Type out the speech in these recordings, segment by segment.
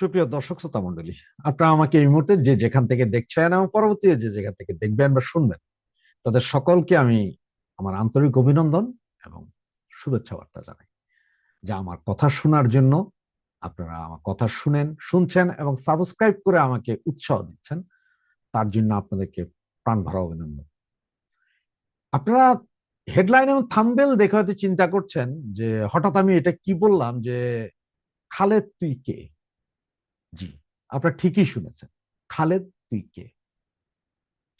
সুপ্রিয় দর্শক শ্রোতা মন্ডলী আপনারা আমাকে এই মুহূর্তে যে যেখান থেকে দেখছেন এবং পরবর্তীতে যে যেখান থেকে দেখবেন বা শুনবেন, তাদের সকলকে আমি আমার আন্তরিক অভিনন্দন এবং শুভেচ্ছা বার্তা জানাই। যা আমার কথা শোনার জন্য আপনারা আমার কথা শুনেন, শুনছেন এবং সাবস্ক্রাইব করে আমাকে উৎসাহ দিচ্ছেন, তার জন্য আপনাদেরকে প্রাণ ভরা অভিনন্দন। আপনারা হেডলাইন এবং থাম্বেল দেখে হয়তো চিন্তা করছেন যে হঠাৎ আমি এটা কি বললাম যে খালেদ তুই কে? জি, আপনারা ঠিকই শুনেছেন। খালেদ তুই কে?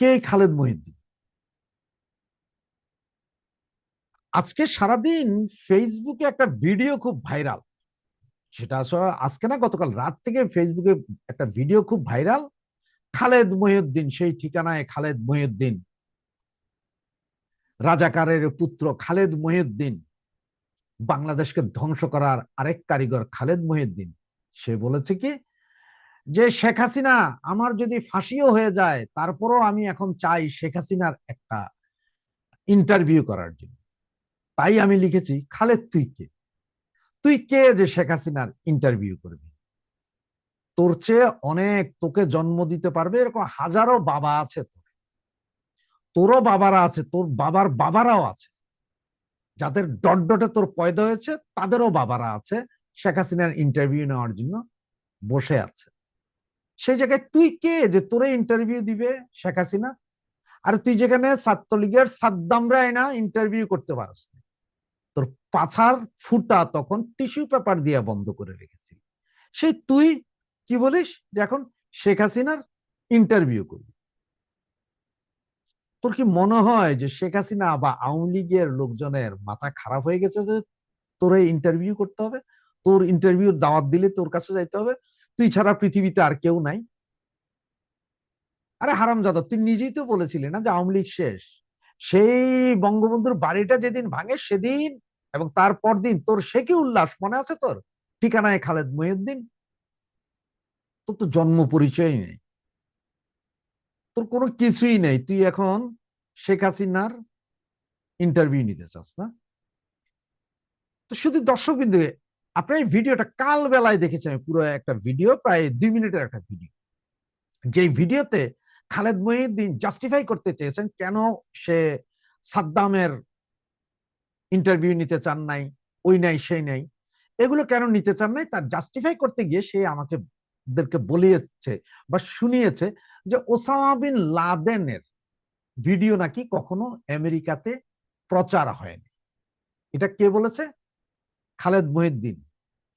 কে খালেদ মহিউদ্দিন? আজকে সারাদিন ফেসবুকে একটা ভিডিও খুব ভাইরাল সেটা আজকে না, গতকাল রাত থেকে ফেসবুকে একটা ভিডিও খুব ভাইরাল খালেদ মহিউদ্দিন, সেই ঠিকানায় খালেদ মহিউদ্দিন। রাজাকারের পুত্র খালেদ মহিউদ্দিন। বাংলাদেশকে ধ্বংস করার আরেক কারিগর খালেদ মহিউদ্দিন। সে বলেছে কি যে শেখ হাসিনা আমার যদি ফাঁসিও হয়ে যায়, তারপরও আমি এখন চাই শেখ হাসিনার একটা ইন্টারভিউ করার জন্য। তাই আমি লিখেছি, খালেদ, তুই কে? তুই কে যে শেখ হাসিনার ইন্টারভিউ করবি? তোর চেয়ে অনেক তোকে জন্ম দিতে পারবে, এরকম হাজারো বাবা আছে তোর। তোরও বাবারা আছে, তোর বাবার বাবারাও আছে। যাদের ডট ডটে তোর পয়দা হয়েছে, তাদেরও বাবারা আছে শেখ হাসিনার ইন্টারভিউ নেওয়ার জন্য বসে আছে। সেই জায়গায় তুই কে যে তোরে ইন্টারভিউ দিবে শেখ হাসিনা? আর তুই যেখানে ছাত্রলীগের সাদ্দামরা না ইন্টারভিউ করতে পারস তোর পাছার ফুটা তখন টিস্যু পেপার দিয়ে বন্ধ করে রেখেছি। সেই তুই কি বলিস যে এখন শেখ হাসিনার ইন্টারভিউ করবি। তোর কি মনে হয় যে শেখ হাসিনা বা আওয়ামী লীগের লোকজনের মাথা খারাপ হয়ে গেছে যে তোর ইন্টারভিউ করতে হবে? তোর ইন্টারভিউ দাওয়াত দিলে তোর কাছে যাইতে হবে? তুই ছাড়া পৃথিবীতে আর কেউ নাই। আরে হারাম জাদা, তুই নিজেই তো বলেছিলি না যে আওয়ামী লীগ শেষ? সেই বঙ্গবন্ধুর বাড়িটা যেদিন ভাঙে, সেদিন এবং তারপর দিন তোর সে কি উল্লাস মনে আছে তোর? ঠিকানায় খালেদ মহিউদ্দিন। তোর তো জন্ম পরিচয় নেই। তোর কোনো কিছুই নেই। তুই এখন শেখ হাসিনার ইন্টারভিউ নিতে চাস না? তো শুধু দর্শক বিন্দু আপনার এই ভিডিওটা কাল বেলায় দেখেছি আমি, পুরো একটা ভিডিও, প্রায় দুই মিনিটের একটা ভিডিও। যে ভিডিওতে খালেদ মহিউদ্দিন জাস্টিফাই করতে চেয়েছেন কেন সে সাদ্দামের ইন্টারভিউ নিতে চান নাই, ওই নাই, সেই নাই, এগুলো কেন নিতে চান নাই, তার জাস্টিফাই করতে গিয়ে সে আমাকে, দেরকে বলিয়েছে বা শুনিয়েছে যে ওসামা বিন লাদেনের ভিডিও নাকি কখনো আমেরিকাতে প্রচার হয়নি। এটা কে বলেছে? খালেদ মহিদ্দিন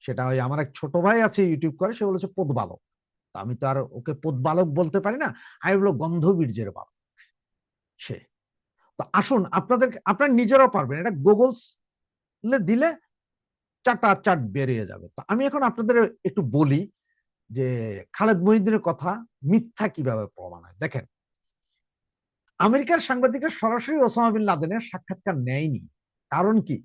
সেটা ওই আমার এক ছোট ভাই আছে ইউটিউব করে, সে বলেছে পদ বালক আমি তো আর ওকে পদ বালক বলতে পারি না, আমি বলব গন্ধবীর্যের বালক, সে। তো আসুন, আপনাদের, আপনার নিজেরাও পারবেন, এটা গুগলস দিলে চারটা চাট বেরিয়ে যাবে। তো আমি এখন আপনাদের একটু বলি যে খালেদ মহিদ্দিনের কথা মিথ্যা কীভাবে প্রমাণ হয়? দেখেন, আমেরিকার সাংবাদিকরা সরাসরি ওসামা বিন লাদেনের সাক্ষাৎকার নেয়নি। কারণ কি?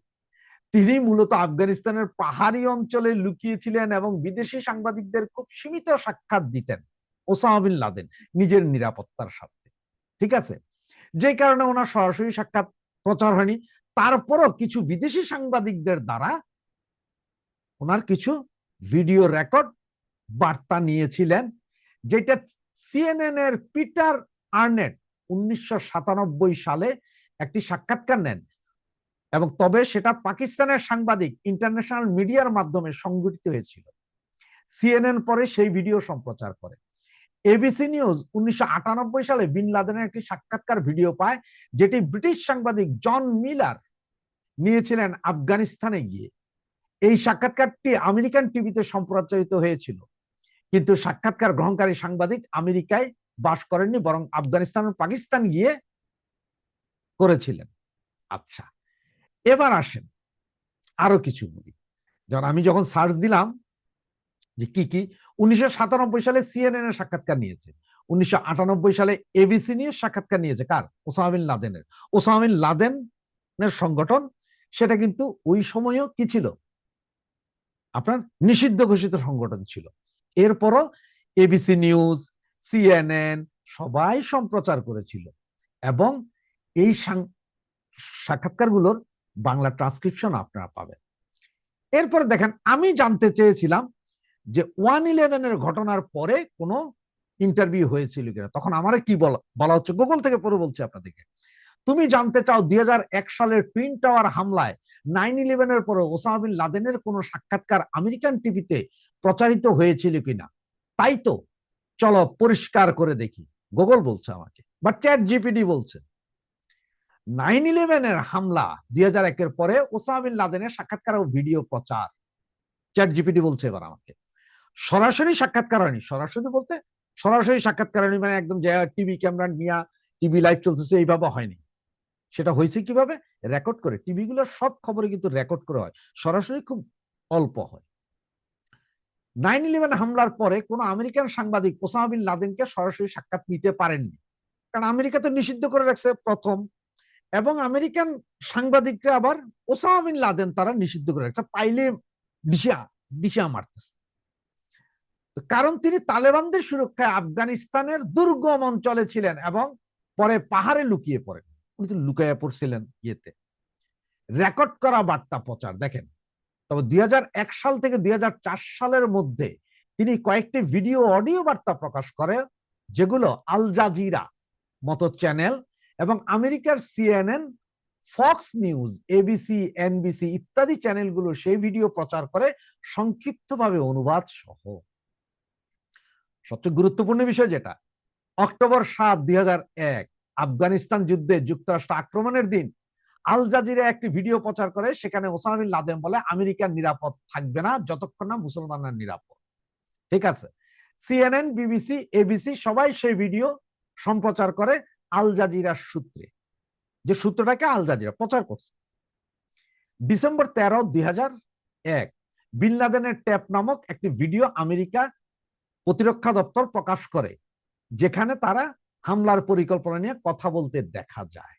তিনি মূলত আফগানিস্তানের পাহাড়ি অঞ্চলে লুকিয়েছিলেন এবং বিদেশি সাংবাদিকদের খুব সীমিত সাক্ষাৎ দিতেন, ওসামা বিন লাদেন, নিজের নিরাপত্তার স্বার্থে। ঠিক আছে? যে কারণে ওনার সরাসরি সাক্ষাৎ প্রচার হয়নি। তারপরও কিছু বিদেশি সাংবাদিকদের দ্বারা ওনার কিছু ভিডিও রেকর্ড বার্তা নিয়েছিলেন, যেটা সিএনএন এর পিটার আর্নেট উনিশশো সাতানব্বই সালে একটি সাক্ষাৎকার নেন। এবং তবে সেটা পাকিস্তানের সাংবাদিক ইন্টারন্যাশনাল মিডিয়ার মাধ্যমে সংগঠিত হয়েছিল। সিএনএন পরে সেই ভিডিও সম্প্রচার করে। এবিসি নিউজ উনিশশো সালে বিন লাদেনের একটি সাক্ষাৎকার ভিডিও পায়, যেটি ব্রিটিশ সাংবাদিক জন মিলার নিয়েছিলেন আফগানিস্তানে গিয়ে। এই সাক্ষাৎকারটি আমেরিকান টিভিতে সম্প্রচারিত হয়েছিল। কিন্তু সাক্ষাৎকার গ্রহণকারী সাংবাদিক আমেরিকায় বাস করেননি, বরং আফগানিস্তান পাকিস্তান গিয়ে করেছিলেন। আচ্ছা। এবার আসেন, আরও কিছু বলি। যেমন আমি যখন সার্চ দিলাম যে কি কি, উনিশশো সাতানব্বই সালে সিএনএন এর সাক্ষাৎকার নিয়েছে, উনিশশো আটানব্বই সালে এবিসি নিয়ে সাক্ষাৎকার নিয়েছে কার? ওসামিন লাদেনের। ওসামিন লাদেনের সংগঠন, সেটা কিন্তু ওই সময়ও কি ছিল? আপনার নিষিদ্ধ ঘোষিত সংগঠন ছিল। এরপরও এবিসি নিউজ সিএনএন সবাই সম্প্রচার করেছিল এবং এই সাক্ষাৎকারগুলোর বাংলা ট্রান্সক্রিপশন আপনারা পাবেন। এরপরে দেখেন, আমি জানতে চেয়েছিলাম যে ওয়ান ইলেভেনের ঘটনার পরে কোনো ইন্টারভিউ হয়েছিল কিনা। তখন আমার কি বলা হচ্ছে? গুগল থেকে পরে বলছি আপনাদেরকে। তুমি জানতে চাও দুই সালের টুইন টাওয়ার হামলায় নাইন ইলেভেনের পরে ওসামা বিন লাদেনের কোনো সাক্ষাৎকার আমেরিকান টিভিতে প্রচারিত হয়েছিল কিনা? তাই তো, চলো পরিষ্কার করে দেখি। গুগল বলছে আমাকে, বা চ্যাট জিপিডি বলছে। নাইন ইলেভেনের হামলা দুই হাজার একের পরে ওসামা বিন লাদেনের সাক্ষাৎকার ও ভিডিও প্রচার। চ্যাট জিপিডি বলছে এবার আমাকে। সরাসরি সাক্ষাৎকার হয়নি। সরাসরি বলতে সরাসরি সাক্ষাৎকার হয়নি মানে একদম যে টিভি ক্যামেরা নিয়ে টিভি লাইভ চলতেছে এইভাবে হয়নি। সেটা হয়েছে কীভাবে? রেকর্ড করে। টিভি গুলোর সব খবরে কিন্তু রেকর্ড করে হয়। সরাসরি খুব অল্প হয়। নাইন ইলেভেন হামলার পরে কোনো আমেরিকান সাংবাদিক ওসামা বিন লাদেনকে সরাসরি সাক্ষাৎ নিতে পারেননি। কারণ আমেরিকা তো নিষিদ্ধ করে রাখছে প্রথম এবং আমেরিকান সাংবাদিকরা আবার ওসামা বিন লাদেন তারা নিষিদ্ধ করে রাখছে পাইলে দিশা দিশা মারতেছে। কারণ তিনি তালেবানদের সুরক্ষায় আফগানিস্তানের দুর্গম অঞ্চলে ছিলেন এবং পরে পাহাড়ে লুকিয়ে পড়েন। উনি তো লুকাইয়া পড়ছিলেন ইয়েতে। রেকর্ড করা বার্তা প্রচার, দেখেন। তবে দুই হাজার এক সাল থেকে দুই হাজার চার সালের মধ্যে তিনি কয়েকটি ভিডিও, অডিও বার্তা প্রকাশ করেন, যেগুলো আল জাজিরা মতো চ্যানেল এবং আমেরিকার CNN Fox News ABC NBC ইত্যাদি চ্যানেলগুলো সেই ভিডিও প্রচার করে সংক্ষিপ্তভাবে অনুবাদ সহ। সবচেয়ে গুরুত্বপূর্ণ বিষয় যেটা, অক্টোবর সাত, দুই আফগানিস্তান যুদ্ধে যুক্তরাষ্ট্র আক্রমণের দিন, আল জাজিরা একটি ভিডিও প্রচার করে, সেখানে ওসামা বিন লাদেন বলে, আমেরিকার নিরাপদ থাকবে না, যতক্ষণ না মুসলমানরা নিরাপদ। ঠিক আছে? সিএনএন বিবিসি এবিসি সবাই সেই ভিডিও সম্প্রচার করে আল জাজিরার সূত্রে। যে সূত্রটাকে আল জাজিরা প্রচার করছে। ডিসেম্বর তেরো, দুই হাজার এক, বিন লাদেনের ট্যাপ নামক একটি ভিডিও আমেরিকা প্রতিরক্ষা দপ্তর প্রকাশ করে, যেখানে তারা হামলার পরিকল্পনা নিয়ে কথা বলতে দেখা যায়।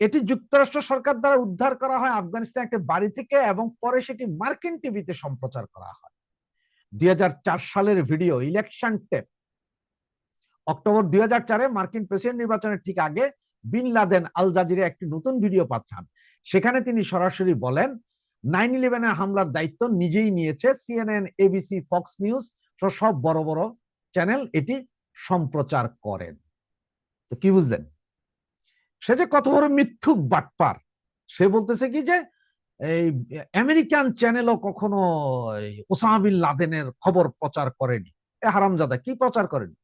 এটি যুক্তরাষ্ট্র সরকার দ্বারা উদ্ধার করা হয় আফগানিস্তান একটি বাড়ি থেকে এবং পরে সেটি মার্কিন টিভিতে সম্প্রচার করা হয়। দুই হাজার চার সালের ভিডিও ইলেকশন টেপ অক্টোবর দুই চারে মার্কিন প্রেসিডেন্ট নির্বাচনের ঠিক আগে বিন লাদেন আল জাজিরে একটি নতুন ভিডিও পাঠান। সেখানে তিনি সরাসরি বলেন, নাইন ইলেভেনের হামলার দায়িত্ব নিজেই নিয়েছে সিএনএন, এবিসি, ফক্স নিউজ সব বড় বড় চ্যানেল এটি সম্প্রচার করেন। তো কি বুঝলেন? সে যে কত বড় মিথ্যুক বাটপার। সে বলতেছে কি যে, এই আমেরিকান চ্যানেলও কখনো ওসামা বিন লাদেনের খবর প্রচার করেনি। এ হারামজাদা, কি প্রচার করেনি?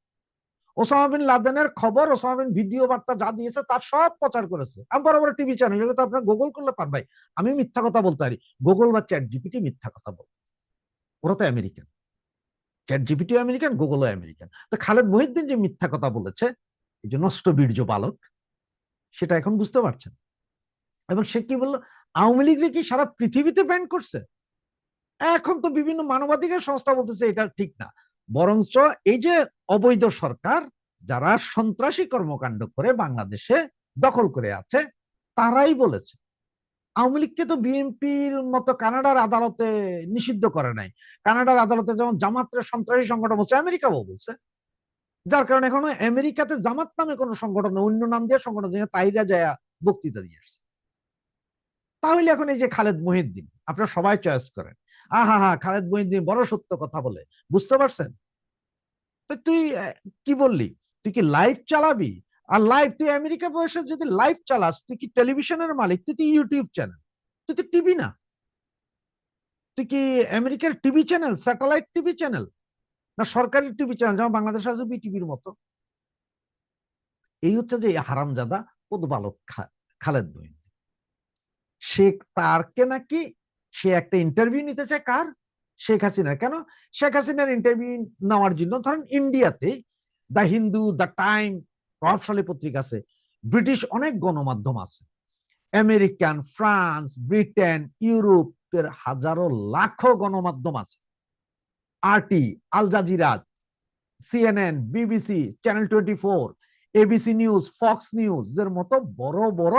ওসামা বিন লাদেনের খবর, ওসামা বিন ভিডিও বার্তা যা দিয়েছে তার সব প্রচার করেছে। আমি বড় বড় টিভি চ্যানেল এগুলো তো আপনার গুগল করলে পার ভাই। আমি মিথ্যা কথা বলতে পারি। গুগল বা চ্যাট জিপিটি মিথ্যা কথা বল। ওরা তো আমেরিকান। চ্যাট জিপিটিও আমেরিকান, গুগলও আমেরিকান। তো খালেদ মহিদ্দিন যে মিথ্যা কথা বলেছে, এই যে নষ্ট বীর্য বালক, সেটা এখন বুঝতে পারছেন? এবং সে কি বলল? আওয়ামী লীগ কি সারা পৃথিবীতে ব্যান করছে? এখন তো বিভিন্ন মানবাধিকার সংস্থা বলতেছে এটা ঠিক না। বরঞ্চ এই যে অবৈধ সরকার যারা সন্ত্রাসী কর্মকাণ্ড করে বাংলাদেশে দখল করে আছে, তারাই বলেছে। আওয়ামী লীগকে তো বিএনপির মতো কানাডার আদালতে নিষিদ্ধ করে নাই। কানাডার আদালতে যেমন জামাতের সন্ত্রাসী সংগঠন বলছে, আমেরিকাও বলছে। যার কারণে এখন আমেরিকাতে জামাত নামে কোনো সংগঠন অন্য নাম দিয়ে সংগঠন তাইরা যায় বক্তৃতা দিয়ে আসছে। তাহলে এখন এই যে খালেদ মহিদ্দিন আপনারা সবাই চয়েস করেন। আহা হা খালেদ মহিদ্দিন বড় সত্য কথা বলে। বুঝতে পারছেন? তো তুই কি বললি? তুই কি লাইভ চালাবি? আর লাইভ তুই আমেরিকা বয়সে যদি লাইভ চালাস, তুই কি টেলিভিশনের মালিক? তুই ইউটিউব চ্যানেল তুই তো টিভি না। তুই কি আমেরিকার TV channel satellite TV channel না সরকারি টিভি চ্যানেল যেমন বাংলাদেশ আছে বিটিভির মতো? এই হচ্ছে যে হারামজাদা কত বালক খালেদ বহিন সে তারকে নাকি সে একটা ইন্টারভিউ নিতে চায় কার? শেখ হাসিনার। কেন? শেখ হাসিনার ইন্টারভিউ নেওয়ার জন্য ধরেন ইন্ডিয়াতে দ্য হিন্দু দ্য টাইম প্রভাবশালী পত্রিকা আছে। ব্রিটিশ অনেক গণমাধ্যম আছে। আমেরিকান ফ্রান্স ব্রিটেন ইউরোপের হাজারো লাখো গণমাধ্যম আছে। RT Al Jazeera CNN BBC channel twenty four ABC News Fox News এর মতো বড় বড়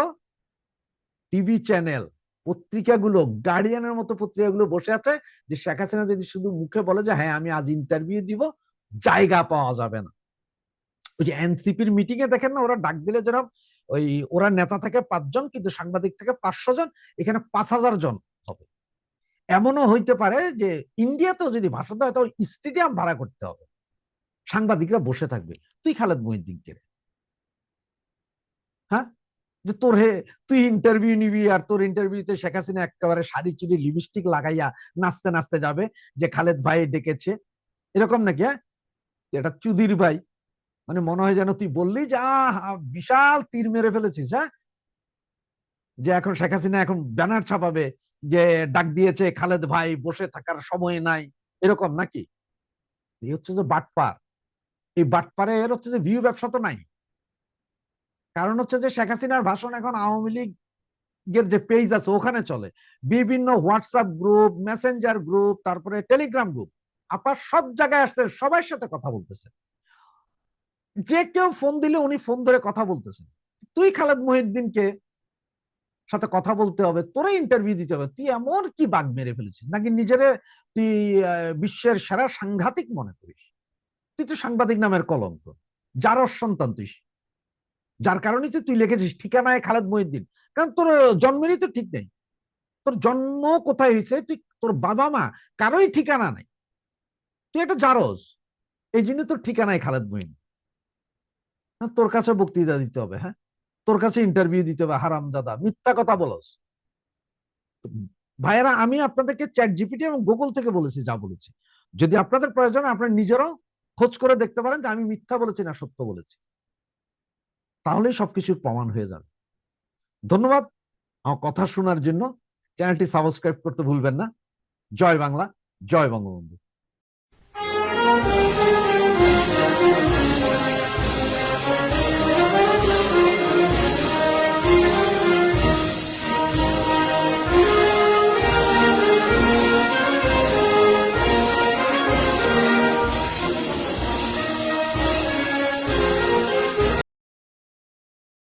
টিভি চ্যানেল পত্রিকাগুলো গার্ডিয়ানের মতো পত্রিকাগুলো বসে আছে যে শেখ হাসিনা যদি শুধু মুখে বলে যে হ্যাঁ আমি আজ ইন্টারভিউ দিব, জায়গা পাওয়া যাবে না। ওই যে এনসিপির মিটিং এ দেখেন না, ওরা ডাক দিলে যেরকম ওই ওরা নেতা থেকে পাঁচজন, কিন্তু সাংবাদিক থেকে পাঁচশো জন, এখানে পাঁচ হাজার জন হবে। এমনও হইতে পারে যে ইন্ডিয়াতেও যদি ভাষণ দেয় তো স্টেডিয়াম ভাড়া করতে হবে। সাংবাদিকরা বসে থাকবে। তুই খালেদ মহিদ্দিনকে রে। হ্যাঁ? যে তোর হে, তুই ইন্টারভিউ নিবি আর তোর ইন্টারভিউতে শেখ হাসিনা একেবারে শাড়ি চুড়ি লিপস্টিক লাগাইয়া নাচতে নাচতে যাবে যে খালেদ ভাই ডেকেছে। এরকম নাকি হ্যাঁ? এটা চুদির ভাই। মানে মনে হয় যেন তুই বললি যে বিশাল তীর মেরে ফেলেছিস হ্যাঁ? যে এখন শেখ হাসিনা এখন ব্যানার ছাপাবে যে ডাক দিয়েছে, খালেদ ভাই বসে থাকার সময় নাই। এরকম নাকি? এই হচ্ছে যে বাটপার। এই বাটপারে এর হচ্ছে যে ভিউ ব্যবসা তো নাই। কারণ হচ্ছে যে শেখ হাসিনার ভাষণ এখন আওয়ামী লীগের যে পেজ আছে, ওখানে চলে। বিভিন্ন হোয়াটসঅ্যাপ গ্রুপ মেসেঞ্জার গ্রুপ তারপরে টেলিগ্রাম গ্রুপ আপা সব জায়গায় আসছে সবার সাথে কথা বলতেছে। যে কেউ ফোন দিলে উনি ফোন ধরে কথা বলতেছেন তুই খালেদ মহিউদ্দিনকে সাথে কথা বলতে হবে, তোরে ইন্টারভিউ দিতে হবে, তুই এমন কি বাঘ মেরে ফেলেছিস? নাকি নিজেরে তুই বিশ্বের সেরা সাংঘাতিক মনে করিস? তুই তো সাংবাদিক নামের কলঙ্ক। যার সন্তান তুই। যার কারণে তুই লিখেছিস ঠিকানায় খালেদ মহিউদ্দিন। কারণ তোর জন্মেরই তো ঠিক নেই। তোর জন্ম কোথায় হয়েছে? তুই তোর বাবা মা কারোই ঠিকানা নাই। তুই একটা জারজ। এই জন্য তোর ঠিকানায় খালেদ মহিন তোর কাছে বক্তৃতা দিতে হবে হ্যাঁ? তোর কাছে ইন্টারভিউ দিতে হবে হারামজাদা মিথ্যা কথা বলস। ভাইয়েরা আমি আপনাদেরকে চ্যাট জিপিটি এবং গুগল থেকে বলেছি যা বলেছি। যদি আপনাদের প্রয়োজন হয়, আপনারা নিজেরাও খোঁজ করে দেখতে পারেন যে আমি মিথ্যা বলেছি না সত্য বলেছি। তাহলেই সবকিছুর প্রমাণ হয়ে যাবে। ধন্যবাদ আমার কথা শোনার জন্য। চ্যানেলটি সাবস্ক্রাইব করতে ভুলবেন না। জয় বাংলা, জয় বঙ্গবন্ধু।